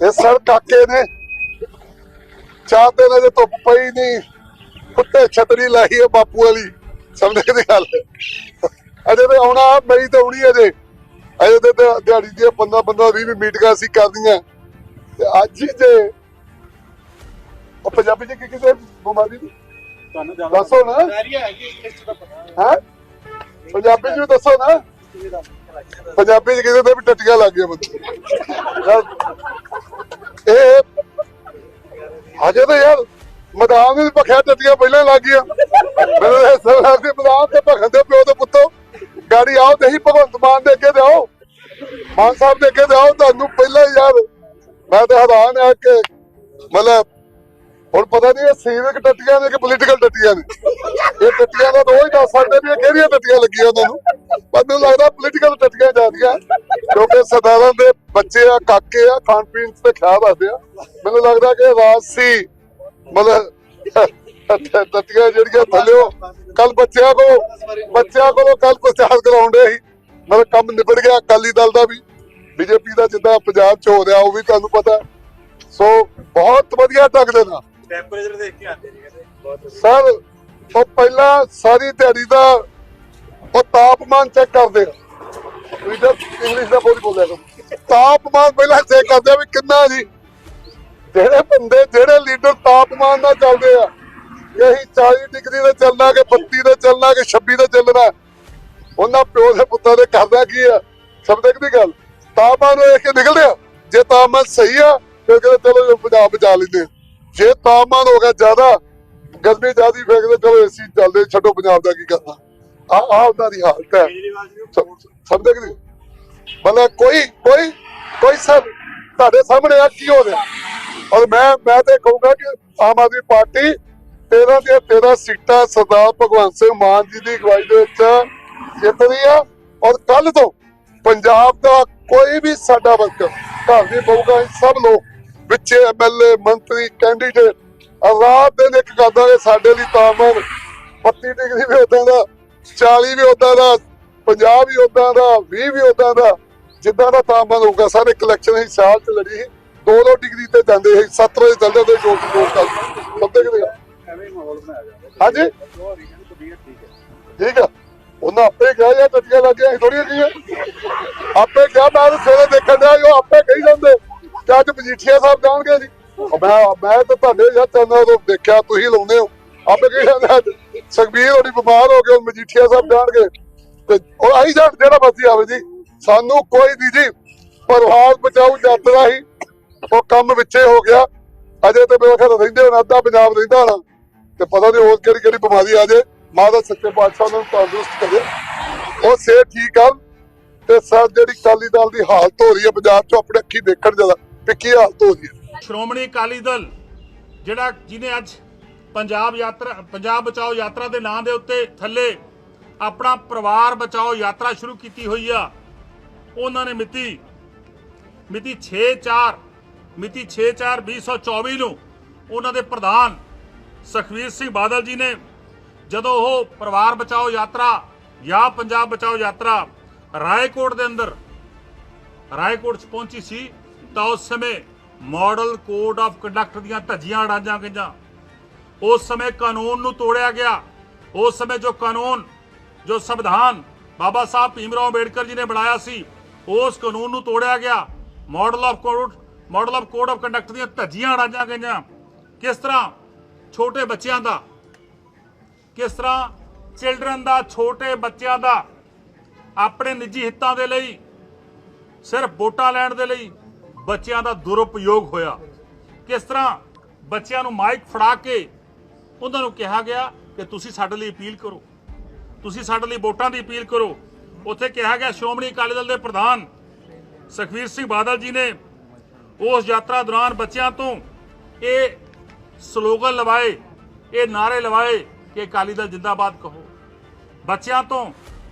ਇਹ ਸਰ ਕਾਕੇ ਨੇ। ਚਾਰ ਦਿਨ ਅਜੇ ਧੁੱਪ ਪਈ ਨਹੀਂ। ਕੁੱਤੇ ਛਤਰੀ ਲਾਈ ਹੈ ਬਾਪੂ ਵਾਲੀ। ਸਮਝੇ ਦੀ ਗੱਲ। ਅਜੇ ਤੇ ਆਉਣਾ ਮਈ ਤੇ ਆਉਣੀ ਅਜੇ। ਅਜੇ ਤੇ ਦਿਹਾ- ਦਿਹਾੜੀ ਦੀਆਂ 15 15 20 ਮੀਟਿੰਗਾਂ ਅਸੀਂ ਕਰਦੀਆਂ ਤੇ ਅੱਜ ਹੀ ਜੇ ਉਹ ਪੰਜਾਬੀ ਚ ਕੀ ਕਿਸੇ ਬਿਮਾਰੀ ਦੀ ਤੁਹਾਨੂੰ ਦੱਸੋ ਨਾ। ਹੈਗੀ ਦਾ ਹੈ? ਪੰਜਾਬੀ ਵੀ ਦੱਸੋ ਨਾ। ਦਾ ਪੰਜਾਬੀ ਚ ਕਿਸੇ ਦੇ ਵੀ ਟੱਟੀਆਂ ਲੱਗ ਗਈਆਂ ਬੰਦੇ ਇਹ ਹਜੇ ਤਾਂ ਯਾਰ ਮੈਦਾਨ ਦੇ ਭਖਿਆ ਟੱਟੀਆਂ ਪਹਿਲਾਂ ਲੱਗ ਗਈਆਂ। ਮੈਨੂੰ ਸਰਦਾਰ ਦੇ ਮੈਦਾਨ ਤੇ ਭਖਣ ਦੇ ਪਿਓ ਦੇ ਪੁੱਤੋ, ਗਾੜੀ ਆਓ ਤੇ ਹੀ ਭਗਵੰਤ ਮਾਨ ਦੇ ਅੱਗੇ ਤੇ ਮਾਨ ਸਾਹਿਬ ਦੇ ਅੱਗੇ ਤੇ ਤੁਹਾਨੂੰ ਪਹਿਲਾਂ ਯਾਰ ਮੈਂ ਤੇ ਹੈਰਾਨ ਆ ਕਿ ਮਤਲਬ ਹੁਣ ਪਤਾ ਨਹੀਂ ਇਹ ਸੀਵਿਕ ਟੱਟੀਆਂ ਨੇ ਕਿ ਪੋਲੀਟੀਕਲ ਟੱਟੀਆਂ ਨੇ? ਇਹ ਟੱਟੀਆਂ ਦਾ ਰੋਜ਼ ਦੱਸ ਸਕਦੇ ਵੀ ਇਹ ਕਿਹੜੀਆਂ ਟੱਟੀਆਂ ਲੱਗੀਆਂ ਉਹਨਾਂ ਨੂੰ। ਪਰ ਮੈਨੂੰ ਲੱਗਦਾ ਪੋਲੀਟੀਕਲ ਟੱਟੀਆਂ ਜਾਂਦੀਆਂ ਕਿਉਂਕਿ ਸਰਦਾਰਾਂ ਦੇ ਬੱਚੇ ਆ, ਕਾਕੇ ਆ, ਖਾਣ ਪੀਣ ਤੇ ਖਿਆਲ ਰੱਖਦੇ ਆ। ਮੈਨੂੰ ਲੱਗਦਾ ਕਿ ਰਾਜਸੀ ਮਤਲਬ, ਟੱਟੀਆਂ ਜਿਹੜੀਆਂ ਥੱਲਿਓ ਕੱਲ ਬੱਚਿਆਂ ਕੋ ਬੱਚਿਆਂ ਕੋਲੋਂ ਕੱਲ ਪ੍ਰਚਾਰ ਕਰਾਉਂਦੇ ਸੀ। ਮਤਲਬ ਕੰਮ ਨਿਬੜ ਗਿਆ ਅਕਾਲੀ ਦਲ ਦਾ ਵੀ। ਬੀਜੇਪੀ ਦਾ ਜਿੱਦਾਂ ਪੰਜਾਬ ਚ ਹੋ ਰਿਹਾ, ਉਹ ਵੀ ਤੁਹਾਨੂੰ ਪਤਾ। ਸੋ ਬਹੁਤ ਵਧੀਆ ਢੰਗ ਦੇ ਨਾਲ। ਟੈਂਪਰੇਚਰ ਦੇਖ ਕੇ ਆਉਂਦੇ ਜੀ ਕਹਿੰਦੇ। ਸਰ ਉਹ ਪਹਿਲਾਂ ਸਾਰੀ ਦਿਹਾੜੀ ਦਾ ਉਹ ਤਾਪਮਾਨ ਚੈੱਕ ਕਰਦੇ ਆ ਤੁਸੀਂ ਤਾਂ ਇੰਗਲਿਸ਼ ਦਾ ਬੋਲੀ ਬੋਲਿਆ ਕਰੋ। ਤਾਪਮਾਨ ਪਹਿਲਾਂ ਚੈੱਕ ਕਰਦੇ ਆ ਵੀ ਕਿੰਨਾ ਜੀ। ਜਿਹੜੇ ਬੰਦੇ, ਜਿਹੜੇ ਲੀਡਰ ਤਾਪਮਾਨ ਨਾਲ ਚੱਲਦੇ ਆ ਕਿ ਅਸੀਂ 40 ਡਿਗਰੀ ਤੇ ਚੱਲਣਾ ਕਿ 32 ਤੇ ਚੱਲਣਾ ਕਿ 26 ਤੇ ਚੱਲਣਾ, ਉਹਨਾਂ ਪਿਓ ਦੇ ਪੁੱਤਾਂ ਦੇ ਕਰਦਾ ਕੀ ਆ? ਸਮਝਦੇ ਕਿ ਗੱਲ, ਤਾਪਮਾਨ ਵੇਖ ਕੇ ਨਿਕਲਦੇ ਆ। ਜੇ ਤਾਪਮਾਨ ਸਹੀ ਆ, ਫਿਰ ਕਹਿੰਦੇ ਚਲੋ ਪੰਜਾਬ ਬਚਾ ਲੈਂਦੇ ਆ। ਜੇ ਤਾਪਮਾਨ ਹੋ ਗਿਆ ਜ਼ਿਆਦਾ, ਗਰਮੀ ਜ਼ਿਆਦੀ, ਫਿਰ ਚਲੋ ਏਸੀ ਚੱਲਦੇ, ਛੱਡੋ ਪੰਜਾਬ ਦਾ ਕੀ ਕਰਨਾ। ਆ ਆ ਉਹਨਾਂ ਦੀ ਹਾਲਤ ਹੈ। ਸਮਝਦੇ ਕਿ ਮਤਲਬ ਕੋਈ ਕੋਈ ਕੋਈ ਸਰ, ਤੁਹਾਡੇ ਸਾਹਮਣੇ ਆ ਕੀ ਹੋ ਰਿਹਾ? ਔਰ ਮੈਂ ਮੈਂ ਤੇ ਕਹੂੰਗਾ ਕਿ ਆਮ ਆਦਮੀ ਪਾਰਟੀ 13 ਦੀਆਂ 13 ਸੀਟਾਂ ਸਰਦਾਰ ਭਗਵੰਤ ਸਿੰਘ ਮਾਨ ਜੀ ਦੀ ਅਗਵਾਈ ਦੇ ਵਿੱਚ ਜਿੱਤ ਰਹੀ ਆ। ਔਰ ਕੱਲ ਤੋਂ ਪੰਜਾਬ ਦਾ ਕੋਈ ਵੀ ਸਾਡਾ ਵਰਕਰ, ਘਰ ਦੀ ਬਹੂਗਾ ਸਭ ਲੋਕ ਵਿੱਚ ਐਮਐਲਏ ਮੰਤਰੀ ਕੈਂਡੀਡੇਟ ਰਾਤ ਦਿਨ ਇੱਕ ਕਰਦਾ ਕਿ ਸਾਡੇ ਲਈ ਤਾਪਮਾਨ 32 ਡਿਗਰੀ ਵੀ ਉਦਾਂ ਦਾ 40 ਵੀ ਉਦਾਂ ਦਾ 50 ਵੀ ਉਦਾਂ ਦਾ 20 ਵੀ ਉਦਾਂ ਦਾ ਜਿੱਦਾਂ ਦਾ ਤਾਪਮਾਨ ਹੋਊਗਾ। ਸਾਰੇ ਕਲੈਕਸ਼ਨ ਹੀ ਸਾਲ ਚ ਲੜੀ ਸੀ। 2-2 ਡਿਗਰੀ ਤੇ ਜਾਂਦੇ ਸੀ। 7 ਵਜੇ ਚੱਲਦੇ ਤੇ ਜੋਰ ਜੋਰ ਕਰ ਸਭ ਦੇ ਐਵੇਂ ਮਾਹੌਲ ਬਣਾਇਆ ਜਾਂਦਾ ਹਾਂਜੀ? ਜੋ ਠੀਕ ਆ। ਉਹਨਾਂ ਆਪੇ ਕਿਹਾ ਜਾਂ ਟੱਟੀਆਂ ਲੱਗੀਆਂ ਥੋੜੀਆਂ ਗਈਆਂ ਆਪੇ ਕਿਹਾ ਮੈਂ ਤਾਂ ਸਵੇਰੇ ਦੇਖਣ ਸੀ, ਉਹ ਆਪੇ ਕਹੀ ਜਾਂਦੇ। ਕਿ ਅੱਜ ਮਜੀਠੀਆ ਸਾਹਿਬ ਜਾਣਗੇ ਜੀ। ਮੈਂ ਮੈਂ ਤਾਂ ਤੁਹਾਡੇ ਯਾਰ ਚੈਨਲ ਤੋਂ ਦੇਖਿਆ, ਤੁਸੀਂ ਲਾਉਂਦੇ ਹੋ। ਆਪੇ ਕਹੀ ਸੁਖਬੀਰ ਹੋਣੀ ਬਿਮਾਰ ਹੋ ਗਏ ਮਜੀਠੀਆ ਸਾਹਿਬ ਜਾਣਗੇ। ਤੇ ਉਹ ਆਈ ਜਾਣ ਜਿਹੜਾ ਮਰਜ਼ੀ ਆਵੇ ਜੀ। ਸਾਨੂੰ ਕੋਈ ਨਹੀਂ ਜੀ ਪਰਿਵਾਰ ਬਚਾਓ ਯਾਤਰਾ ਹੀ। ਉਹ ਕੰਮ ਵਿੱਚੇ ਹੋ ਗਿਆ। ਅਜੇ ਤੇ ਮੇਰੇ ਖਿਆਲ ਰਹਿੰਦੇ ਹੁਣ, ਅੱਧਾ ਪੰਜਾਬ ਰਹਿੰਦਾ ਹੋਣਾ। ਤੇ ਪਤਾ ਨਹੀਂ ਹੋਰ ਕਿਹੜੀ ਕਿਹੜੀ ਬਿਮਾਰੀ ਆ ਜੇ। ਮਾਂ ਸੱਚੇ ਪਾਤਸ਼ਾਹ ਉਹਨਾਂ ਨੂੰ ਤੰਦਰੁਸਤ ਕਰੇ। ਉਹ ਸਿਹਤ ਠੀਕ ਆ। ਤੇ ਸਰ, ਜਿਹੜੀ ਕਾਲੀ ਦਲ ਦੀ ਹਾਲਤ ਹੋ ਰਹੀ ਹੈ ਪੰਜਾਬ 'ਚ ਆਪਣੇ ਅੱਖੀ ਦੇਖਣ ਜਦਾ ਕਿ ਕੀ ਹਾਲਤ ਹੋ ਰਹੀ ਹੈ ਸ਼੍ਰੋਮਣੀ ਅਕਾਲੀ ਦਲ, ਜਿਹੜਾ ਜਿਹਨੇ ਅੱਜ ਪੰਜਾਬ ਯਾਤਰਾ, ਪੰਜਾਬ ਬਚਾਓ ਯਾਤਰਾ ਦੇ ਨਾਂ ਦੇ ਉੱਤੇ ਥੱਲੇ ਆਪਣਾ ਪਰਿਵਾਰ ਬਚਾਓ ਯਾਤਰਾ ਸ਼ੁਰੂ ਕੀਤੀ ਹੋਈ ਆ, ਉਹਨਾਂ ਨੇ ਮਿਤੀ ਮਿਤੀ 6/4 ਮਿਤੀ 6/4/2024 ਨੂੰ ਉਹਨਾਂ ਦੇ ਪ੍ਰਧਾਨ ਸੁਖਵੀਰ ਸਿੰਘ ਬਾਦਲ ਜੀ ਨੇ ਜਦੋਂ ਉਹ ਪਰਿਵਾਰ ਬਚਾਓ ਯਾਤਰਾ ਜਾਂ ਪੰਜਾਬ ਬਚਾਓ ਯਾਤਰਾ ਰਾਏਕੋਟ ਦੇ ਅੰਦਰ, ਰਾਏਕੋਟ ਚ ਪਹੁੰਚੀ ਸੀ ਤਾਂ ਉਸ ਸਮੇਂ ਮਾਡਲ ਕੋਡ ਆਫ ਕੰਡਕਟ ਦੀਆਂ ਧੱਜੀਆਂ ਅੜਾਜਾਂ ਗਈਆਂ। ਉਸ ਸਮੇਂ ਕਾਨੂੰਨ ਨੂੰ ਤੋੜਿਆ ਗਿਆ। ਉਸ ਸਮੇਂ ਜੋ ਕਾਨੂੰਨ, ਜੋ ਸੰਵਿਧਾਨ ਬਾਬਾ ਸਾਹਿਬ ਭੀਮ ਰਾਓ ਅੰਬੇਡਕਰ ਜੀ ਨੇ ਬਣਾਇਆ ਸੀ, ਉਸ ਕਾਨੂੰਨ ਨੂੰ ਤੋੜਿਆ ਗਿਆ। Model of code, model of code of conduct ਦੀਆਂ ਧੱਜੀਆਂ ਅੜਾਜਾਂ ਗਈਆਂ। ਕਿਸ ਤਰ੍ਹਾਂ ਛੋਟੇ ਬੱਚਿਆਂ ਦਾ, ਕਿਸ ਤਰ੍ਹਾਂ ਚਿਲਡਰਨ ਦਾ, ਛੋਟੇ ਬੱਚਿਆਂ ਦਾ ਆਪਣੇ ਨਿੱਜੀ ਹਿੱਤਾਂ ਦੇ ਲਈ, ਸਿਰਫ ਵੋਟਾਂ ਲੈਣ ਦੇ ਲਈ ਬੱਚਿਆਂ ਦਾ ਦੁਰਉਪਯੋਗ ਹੋਇਆ। ਕਿਸ ਤਰ੍ਹਾਂ ਬੱਚਿਆਂ ਨੂੰ ਮਾਈਕ ਫੜਾ ਕੇ ਉਹਨਾਂ ਨੂੰ ਕਿਹਾ ਗਿਆ ਕਿ ਤੁਸੀਂ ਸਾਡੇ ਲਈ ਅਪੀਲ ਕਰੋ। ਤੁਸੀਂ ਸਾਡੇ ਲਈ ਵੋਟਾਂ ਦੀ ਅਪੀਲ ਕਰੋ। ਉੱਥੇ ਕਿਹਾ ਗਿਆ, ਸ਼੍ਰੋਮਣੀ ਅਕਾਲੀ ਦਲ ਦੇ ਪ੍ਰਧਾਨ ਸੁਖਵੀਰ ਸਿੰਘ ਬਾਦਲ ਜੀ ਨੇ ਉਸ ਯਾਤਰਾ ਦੌਰਾਨ ਬੱਚਿਆਂ ਤੋਂ ਇਹ ਸਲੋਗਨ ਲਵਾਏ, ਇਹ ਨਾਰੇ ਲਵਾਏ ਕਿ ਅਕਾਲੀ ਦਲ ਜਿੰਦਾਬਾਦ ਕਹੋ। ਬੱਚਿਆਂ ਤੋਂ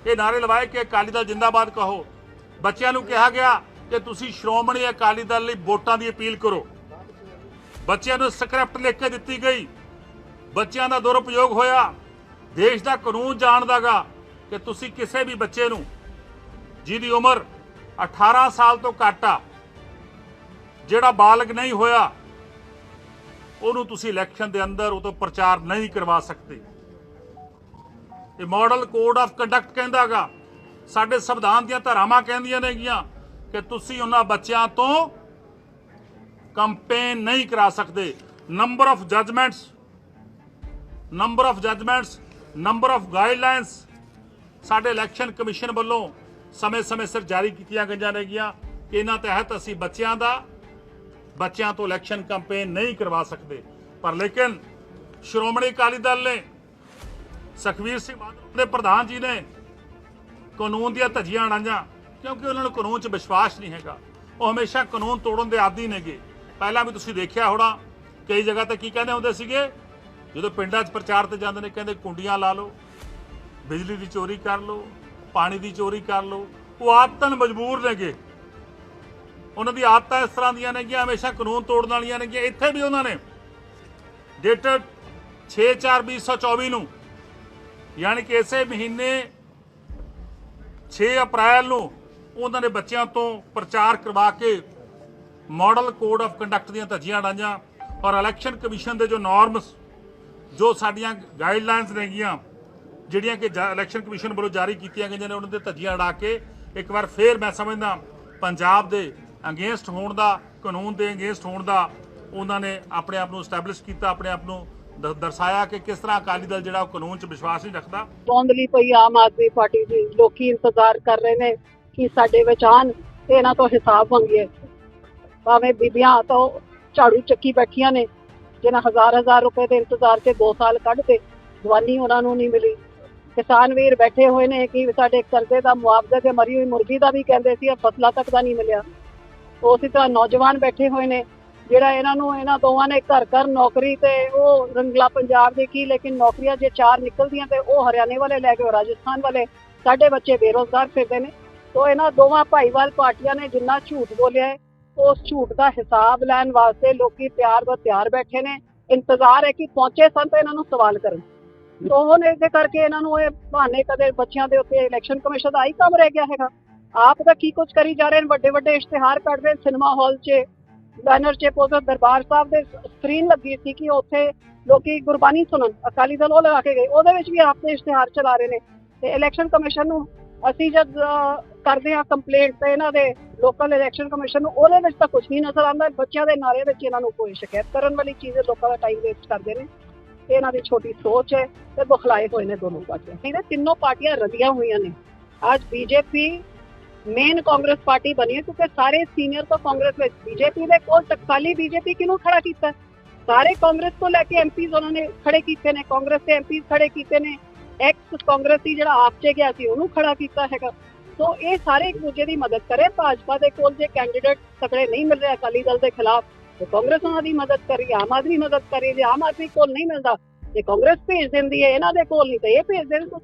ਇਹ ਨਾਰੇ ਲਵਾਏ ਕਿ ਅਕਾਲੀ ਦਲ ਜਿੰਦਾਬਾਦ ਕਹੋ। ਬੱਚਿਆਂ ਨੂੰ ਕਿਹਾ ਗਿਆ ਕਿ ਤੁਸੀਂ ਸ਼੍ਰੋਮਣੀ ਅਕਾਲੀ ਦਲ ਲਈ ਵੋਟਾਂ ਦੀ ਅਪੀਲ ਕਰੋ। ਬੱਚਿਆਂ ਨੂੰ ਸਕ੍ਰਿਪਟ ਲਿਖ ਕੇ ਦਿੱਤੀ ਗਈ। ਬੱਚਿਆਂ ਦਾ ਦੁਰਉਪਯੋਗ ਹੋਇਆ। ਦੇਸ਼ ਦਾ ਕਾਨੂੰਨ ਜਾਣਦਾਗਾ ਕਿ ਤੁਸੀਂ ਕਿਸੇ ਵੀ ਬੱਚੇ ਨੂੰ, ਜਿਹਦੀ ਉਮਰ 18 ਸਾਲ ਤੋਂ ਘੱਟ ਆ, ਜਿਹੜਾ ਬਾਲਗ ਨਹੀਂ ਹੋਇਆ, ਉਹਨੂੰ ਤੁਸੀਂ ਇਲੈਕਸ਼ਨ ਦੇ ਅੰਦਰ ਉਹ ਤੋਂ ਪ੍ਰਚਾਰ ਨਹੀਂ ਕਰਵਾ ਸਕਦੇ। ਇਹ ਮਾਡਲ ਕੋਡ ਆਫ ਕੰਡਕਟ ਕਹਿੰਦਾਗਾ, ਸਾਡੇ ਸੰਵਿਧਾਨ ਦੀਆਂ ਧਾਰਾਵਾਂ ਕਹਿੰਦੀਆਂ ਨੇਗੀਆਂ। ਕਿ ਤੁਸੀਂ ਉਹਨਾਂ ਬੱਚਿਆਂ ਤੋਂ ਕੰਪੇਨ ਨਹੀਂ ਕਰਾ ਸਕਦੇ। Number of judgements number of judgements number of guidelines ਸਾਡੇ ਇਲੈਕਸ਼ਨ ਕਮਿਸ਼ਨ ਵੱਲੋਂ ਸਮੇਂ-ਸਮੇਂ ਸਿਰ ਜਾਰੀ ਕੀਤੀਆਂ ਗਈਆਂ ਨੇਗੀਆਂ। ਕਿ ਇਹਨਾਂ ਤਹਿਤ ਅਸੀਂ ਬੱਚਿਆਂ ਦਾ, ਬੱਚਿਆਂ ਤੋਂ ਇਲੈਕਸ਼ਨ ਕੈਂਪੇਨ ਨਹੀਂ ਕਰਵਾ ਸਕਦੇ। ਪਰ ਲੇਕਿਨ ਸ਼੍ਰੋਮਣੀ ਅਕਾਲੀ ਦਲ ਨੇ, ਸੁਖਵੀਰ ਸਿੰਘ ਬਾਦਲ ਦੇ ਪ੍ਰਧਾਨ ਜੀ ਨੇ ਕਾਨੂੰਨ ਦੀਆਂ ਧੱਜੀਆਂ ਅੜਾਈਆਂ। ਕਿਉਂਕਿ ਉਹਨਾਂ ਨੂੰ ਕਾਨੂੰਨ 'ਚ ਵਿਸ਼ਵਾਸ ਨਹੀਂ ਹੈਗਾ। ਉਹ ਹਮੇਸ਼ਾ ਕਾਨੂੰਨ ਤੋੜਨ ਦੇ ਆਦੀ ਨੇਗੇ। ਪਹਿਲਾਂ ਵੀ ਤੁਸੀਂ ਦੇਖਿਆ ਹੋਣਾ, ਕਈ ਜਗ੍ਹਾ ਤੇ ਕੀ ਕਹਿੰਦੇ ਹੁੰਦੇ ਸੀਗੇ? ਜਦੋਂ ਪਿੰਡਾਂ 'ਚ ਪ੍ਰਚਾਰ ਤੇ ਜਾਂਦੇ ਨੇ, ਕਹਿੰਦੇ ਕੁੰਡੀਆਂ ਲਾ ਲਓ, ਬਿਜਲੀ ਦੀ ਚੋਰੀ ਕਰ ਲਓ, ਪਾਣੀ ਦੀ ਚੋਰੀ ਕਰ ਲਓ। ਉਹ ਆਦਤਨ ਮਜਬੂਰ ਨੇਗੇ। ਉਹਨਾਂ ਦੀ ਆਦਤਾਂ ਇਸ ਤਰ੍ਹਾਂ ਦੀਆਂ ਨੇਗੀਆਂ, ਹਮੇਸ਼ਾ ਕਾਨੂੰਨ ਤੋੜਨ ਵਾਲੀਆਂ ਨੇਗੀਆਂ। ਇੱਥੇ ਵੀ ਉਹਨਾਂ ਨੇ ਡੇਟਡ 6/4/2024 ਨੂੰ, ਯਾਨੀ ਕਿ ਇਸੇ ਮਹੀਨੇ 6 ਅਪ੍ਰੈਲ ਨੂੰ ਉਹਨਾਂ ਦੇ ਬੱਚਿਆਂ ਤੋਂ ਪ੍ਰਚਾਰ ਕਰਵਾ ਕੇ ਮਾਡਲ ਕੋਡ ਆਫ ਕੰਡਕਟ ਦੀਆਂ ਧੱਜੀਆਂ ਡਾਂਜਾਂ ਔਰ ਇਲੈਕਸ਼ਨ ਕਮਿਸ਼ਨ ਦੇ ਜੋ ਨਾਰਮਸ ਜੋ ਸਾਡੀਆਂ ਗਾਈਡਲਾਈਨਸ ਨੇਗੀਆਂ, ਜਿਹੜੀਆਂ ਕਿ ਇਲੈਕਸ਼ਨ ਕਮਿਸ਼ਨ ਵੱਲੋਂ ਜਾਰੀ ਕੀਤੀਆਂ ਗਈਆਂ ਨੇ, ਉਹਨਾਂ ਦੇ ਧੱਜੀਆਂ ਉਡਾ ਕੇ ਇੱਕ ਵਾਰ ਫੇਰ ਮੈਂ ਸਮਝਦਾ ਪੰਜਾਬ ਦੇ ਅਗੇਂਸਟ ਹੋਣ ਦਾ, ਕਾਨੂੰਨ ਦੇ ਅਗੇਂਸਟ ਹੋਣ ਦਾ ਉਹਨਾਂ ਨੇ ਆਪਣੇ ਆਪ ਨੂੰ ਸਟੈਬਲਿਸ਼ ਕੀਤਾ, ਆਪਣੇ ਆਪ ਨੂੰ ਦਰਸਾਇਆ ਕਿ ਕਿਸ ਤਰ੍ਹਾਂ ਅਕਾਲੀ ਦਲ ਜਿਹੜਾ ਉਹ ਕਾਨੂੰਨ 'ਚ ਵਿਸ਼ਵਾਸ ਨਹੀਂ ਰੱਖਦਾ। ਬੌਂਦਲੀ ਪਈ ਆਮ ਆਦਮੀ ਪਾਰਟੀ ਦੀ ਲੋਕੀ ਇੰਤਜ਼ਾਰ ਕਰ ਰਹੇ ਨੇ? ਕਿ ਸਾਡੇ ਵਿੱਚ ਆਉਣ ਤੇ ਇਹਨਾਂ ਤੋਂ ਹਿਸਾਬ ਮੰਗੀਏ। ਭਾਵੇਂ ਬੀਬੀਆਂ ਤੋਂ ਝਾੜੂ ਚੱਕੀ ਬੈਠੀਆਂ ਨੇ, ਜਿਹਨਾਂ ਹਜ਼ਾਰ ਹਜ਼ਾਰ ਰੁਪਏ ਦੇ ਇੰਤਜ਼ਾਰ 'ਚ 2 ਸਾਲ ਕੱਢਦੇ ਜਵਾਨੀ ਉਹਨਾਂ ਨੂੰ ਨਹੀਂ ਮਿਲੀ। ਕਿਸਾਨ ਵੀਰ ਬੈਠੇ ਹੋਏ ਨੇ ਕਿ ਸਾਡੇ ਕਰਜ਼ੇ ਦਾ ਮੁਆਵਜ਼ਾ ਤੇ ਮਰੀ ਹੋਈ ਮੁਰਗੀ ਦਾ ਵੀ ਕਹਿੰਦੇ ਸੀ, ਇਹ ਫਸਲਾਂ ਤੱਕ ਦਾ ਨਹੀਂ ਮਿਲਿਆ। ਉਸੇ ਤਰ੍ਹਾਂ ਨੌਜਵਾਨ ਬੈਠੇ ਹੋਏ ਨੇ, ਜਿਹੜਾ ਇਹਨਾਂ ਨੂੰ ਇਹਨਾਂ ਦੋਵਾਂ ਨੇ ਘਰ ਘਰ ਨੌਕਰੀ ਤੇ ਉਹ ਰੰਗਲਾ ਪੰਜਾਬ ਦੇ ਕੀ, ਲੇਕਿਨ ਨੌਕਰੀਆਂ ਜੇ ਚਾਰ ਨਿਕਲਦੀਆਂ ਤੇ ਉਹ ਹਰਿਆਣੇ ਵਾਲੇ ਲੈ ਕੇ ਉਹ ਰਾਜਸਥਾਨ ਵਾਲੇ, ਸਾਡੇ ਬੱਚੇ ਬੇਰੋਜ਼ਗਾਰ ਫਿਰਦੇ ਨੇ। ਤੋਂ ਇਹਨਾਂ ਦੋਵਾਂ ਭਾਈਵਾਲ ਪਾਰਟੀਆਂ ਨੇ ਜਿੰਨਾ ਝੂਠ ਬੋਲਿਆ ਹੈ, ਉਸ ਝੂਠ ਦਾ ਹਿਸਾਬ ਲੈਣ ਵਾਸਤੇ ਲੋਕੀ ਪਿਆਰ ਬਰ ਤਿਆਰ ਬੈਠੇ ਨੇ। ਇੰਤਜ਼ਾਰ ਹੈ ਕਿ ਪਹੁੰਚੇ ਸਨ ਤੇ ਇਹਨਾਂ ਨੂੰ ਸਵਾਲ ਕਰਨ। ਤੋਂ ਹੁਣ ਇਹਦੇ ਕਰਕੇ ਇਹਨਾਂ ਨੂੰ ਇਹ ਬਹਾਨੇ ਕਦੇ ਬੱਚਿਆਂ ਦੇ ਉੱਤੇ ਇਲੈਕਸ਼ਨ ਕਮਿਸ਼ਨ ਦਾ ਹੀ ਕੰਮ ਰਹਿ ਗਿਆ ਹੈਗਾ। ਆਪ ਤਾਂ ਕੀ ਕੁਝ ਕਰੀ ਜਾ ਰਹੇ ਨੇ ਵੱਡੇ ਵੱਡੇ ਇਸ਼ਤਿਹਾਰ ਕੱਢ ਰਹੇ ਸਿਨੇਮਾ ਹਾਲ 'ਚ, ਬੈਨਰ 'ਚ ਪੋਸਟਰ ਦਰਬਾਰ ਸਾਹਿਬ ਦੇ ਸਕਰੀਨ ਲੱਗੀ ਸੀ ਕਿ ਉੱਥੇ ਲੋਕੀ ਗੁਰਬਾਣੀ ਸੁਣਨ, ਅਕਾਲੀ ਦਲ ਉਹ ਲਗਾ ਕੇ ਗਏ। ਉਹਦੇ ਵਿੱਚ ਵੀ ਆਪ ਦੇ ਇਸ਼ਤਿਹਾਰ ਚਲਾ ਰਹੇ ਨੇ। ਤੇ ਇਲੈਕਸ਼ਨ ਕਮਿਸ਼ਨ ਨੂੰ ਅਸੀਂ ਜਦ ਕਰਦੇ ਹਾਂ ਕੰਪਲੇਂਟ ਤੇ ਇਹਨਾਂ ਦੇ ਲੋਕਲ ਇਲੈਕਸ਼ਨ ਕਮਿਸ਼ਨ ਨੂੰ, ਉਹਦੇ ਵਿੱਚ ਤਾਂ ਕੁਝ ਨਹੀਂ ਨਜ਼ਰ ਆਉਂਦਾ, ਬੱਚਿਆਂ ਦੇ ਨਾਰੇ ਵਿੱਚ ਇਹਨਾਂ ਨੂੰ ਕੋਈ ਸ਼ਿਕਾਇਤ ਕਰਨ ਵਾਲੀ ਚੀਜ਼ ਹੈ, ਲੋਕਾਂ ਦਾ ਟਾਈਮ ਵੇਸਟ ਕਰਦੇ ਨੇ। ਇਹ ਇਹਨਾਂ ਦੀ ਛੋਟੀ ਸੋਚ ਹੈ ਤੇ ਬੁਖਲਾਏ ਹੋਏ ਨੇ ਦੋਨੋਂ ਪਾਰਟੀਆਂ। ਇਹਦੇ ਤਿੰਨੋਂ ਪਾਰਟੀਆਂ ਰਲੀਆਂ ਹੋਈਆਂ ਨੇ। ਅੱਜ ਬੀਜੇਪੀ ਮੇਨ ਕਾਂਗਰਸ ਪਾਰਟੀ ਬਣੀ ਹੈ, ਕਿਉਂਕਿ ਸਾਰੇ ਸੀਨੀਅਰ ਤੋਂ ਕਾਂਗਰਸ ਵਿੱਚ ਬੀਜੇਪੀ ਦੇ ਕੋਲ ਟਕਸਾਲੀ ਬੀਜੇਪੀ ਕਿਹਨੂੰ ਖੜਾ ਕੀਤਾ? ਹੈ? ਸਾਰੇ ਕਾਂਗਰਸ ਤੋਂ ਲੈ ਕੇ ਐਮਪੀਜ਼ ਉਹਨਾਂ ਨੇ ਖੜੇ ਕੀਤੇ ਨੇ। ਕਾਂਗਰਸ ਦੇ ਐਮਪੀਜ਼ ਖੜੇ ਕੀਤੇ ਨੇ। ਐਕਸ ਕਾਂਗਰਸੀ ਜਿਹੜਾ ਆਪ 'ਚ ਗਿਆ ਸੀ, ਉਹਨੂੰ ਖੜਾ ਕੀਤਾ ਹੈਗਾ। ਸੋ ਇਹ ਸਾਰੇ ਇੱਕ ਦੂਜੇ ਦੀ ਮਦਦ ਕਰੇ। ਭਾਜਪਾ ਦੇ ਕੋਲ ਜੇ ਕੈਂਡੀਡੇਟ ਤਕੜੇ ਨਹੀਂ ਮਿਲ ਰਹੇ ਅਕਾਲੀ ਦਲ ਦੇ ਖਿਲਾਫ, ਤੇ ਕਾਂਗਰਸ ਉਹਨਾਂ ਦੀ ਮਦਦ ਕਰੀ, ਆਮ ਆਦਮੀ ਮਦਦ ਕਰੀ। ਜੇ ਆਮ ਆਦਮੀ ਕੋਲ ਨਹੀਂ ਮਿਲਦਾ, ਤੇ ਕਾਂਗਰਸ ਭੇਜ ਦਿੰਦੀ ਹੈ, ਇਹਨਾਂ ਦੇ ਕੋਲ ਨਹੀਂ, ਤੇ ਇਹ ਭੇਜ ਦੇਣ।